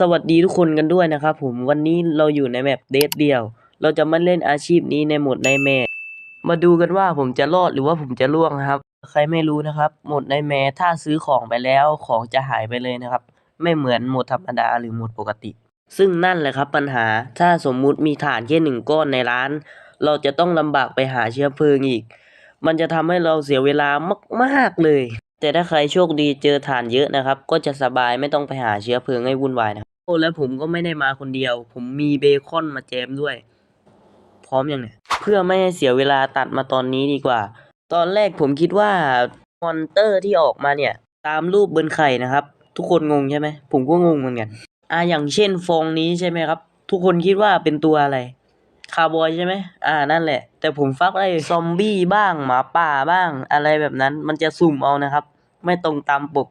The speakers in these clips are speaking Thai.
สวัสดีทุกคนกันด้วยนะครับผมวันนี้เราอยู่ในแมปเดทเดียว เราจะมาเล่นอาชีพนี้ในโหมดในแมปมาดูกันว่าผมจะรอดหรือว่าผมจะล่วงครับ ใครไม่รู้นะครับโหมดในแมปถ้าซื้อของไปแล้วของจะหายไปเลยนะครับ ไม่เหมือนโหมดธรรมดาหรือโหมดปกติ ซึ่งนั่นแหละครับปัญหาถ้าสมมุติมีฐานแค่หนึ่งก้อนในร้าน เราจะต้องลำบากไปหาเชื้อเพลิงอีก มันจะทำให้เราเสียเวลามากๆเลย แต่ถ้าใครโชคดีเจอฐานเยอะนะครับ ก็จะสบายไม่ต้องไปหาเชื้อเพลิงให้วุ่นวายนะครับโอ้แล้วผมก็ไม่ได้มาคนเดียว ผมมีเบคอนมาแจมด้วย พร้อมยังเนี่ยเพื่อไม่ให้เสียเวลาตัดมาตอนนี้ดีกว่า ตอนแรกผมคิดว่ามอนเตอร์ที่ออกมาเนี่ย ตามรูปบนไข่นะครับ ทุกคนงงใช่ไหมผมก็งงเหมือนกันอ่าอย่างเช่นฟองนี้ใช่ไหมครับ ทุกคนคิดว่าเป็นตัวอะไรคาร์บอยใช่ไหมอ่า นั่นแหละ แต่ผมฟักไอ้ซอมบี้บ้าง หมาป่าบ้าง อะไรแบบนั้น มันจะสุ่มเอานะครับ ไม่ตรงตามปก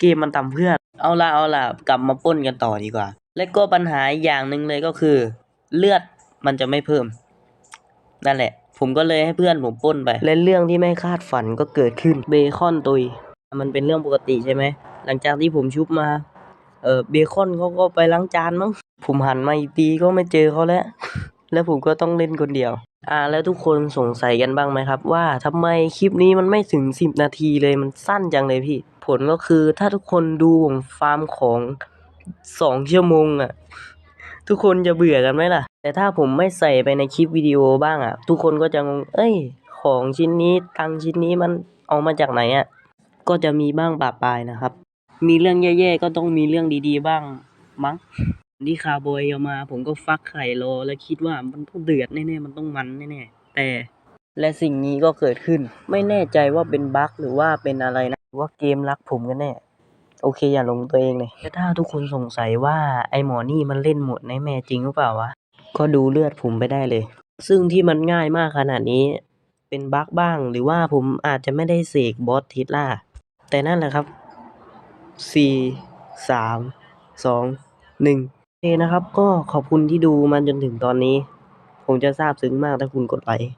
เกมมันทำเพื่อเอาละเอาละกลับมาป้นกันต่อดีกว่า และก็ปัญหาอย่างหนึ่งเลยก็คือ เลือดมันจะไม่เพิ่ม นั่นแหละ ผมก็เลยให้เพื่อนผมป้นไป และเรื่องที่ไม่คาดฝันก็เกิดขึ้นเบคอนตุย มันเป็นเรื่องปกติใช่ไหม หลังจากที่ผมชุบมา เออเบคอนเขาก็ไปล้างจานมั้งผมหันมาอีกทีก็ไม่เจอเขาแล้ว แล้วผมก็ต้องเล่นคนเดียว อ่า แล้วทุกคนสงสัยกันบ้างไหมครับ ว่าทำไมคลิปนี้มันไม่ถึงสิบนาทีเลยมันสั้นจังเลยพี่ ผลก็คือถ้าทุกคนดูผมฟาร์มของสองชั่วโมงอะทุกคนจะเบื่อกันไหมล่ะ แต่ถ้าผมไม่ใส่ไปในคลิปวิดีโอบ้างอะทุกคนก็จะงง เอ้ย ของชิ้นนี้ตังค์ชิ้นนี้มันเอามาจากไหนอะก็จะมีบ้างปะปายนะครับ มีเรื่องแย่ๆก็ต้องมีเรื่องดีๆบ้างมั้ง ที่คาร์บอยเอามา ผมก็ฟักไข่รอ แล้วคิดว่ามันต้องเดือดแน่ๆ มันต้องมันแน่ๆ แต่และสิ่งนี้ก็เกิดขึ้น ไม่แน่ใจว่าเป็นบั๊กหรือว่าเป็นอะไรนะหรือว่าเกมรักผมกันแน่ โอเคอย่าลงตัวเองเลยแต่ถ้าทุกคนสงสัยว่าไอหมอนี่มันเล่นหมดในแม่จริงหรือเปล่าวะ ก็ดูเลือดผมไปได้เลย ซึ่งที่มันง่ายมากขนาดนี้ เป็นบั๊กบ้าง หรือว่าผมอาจจะไม่ได้เสกบอสทิสล่า แต่นั่นแหละครับสี่สามสองหนึ่ง เคนะครับ ก็ขอบคุณที่ดูมาจนถึงตอนนี้ ผมจะซาบซึ้งมากถ้าคุณกดไลค์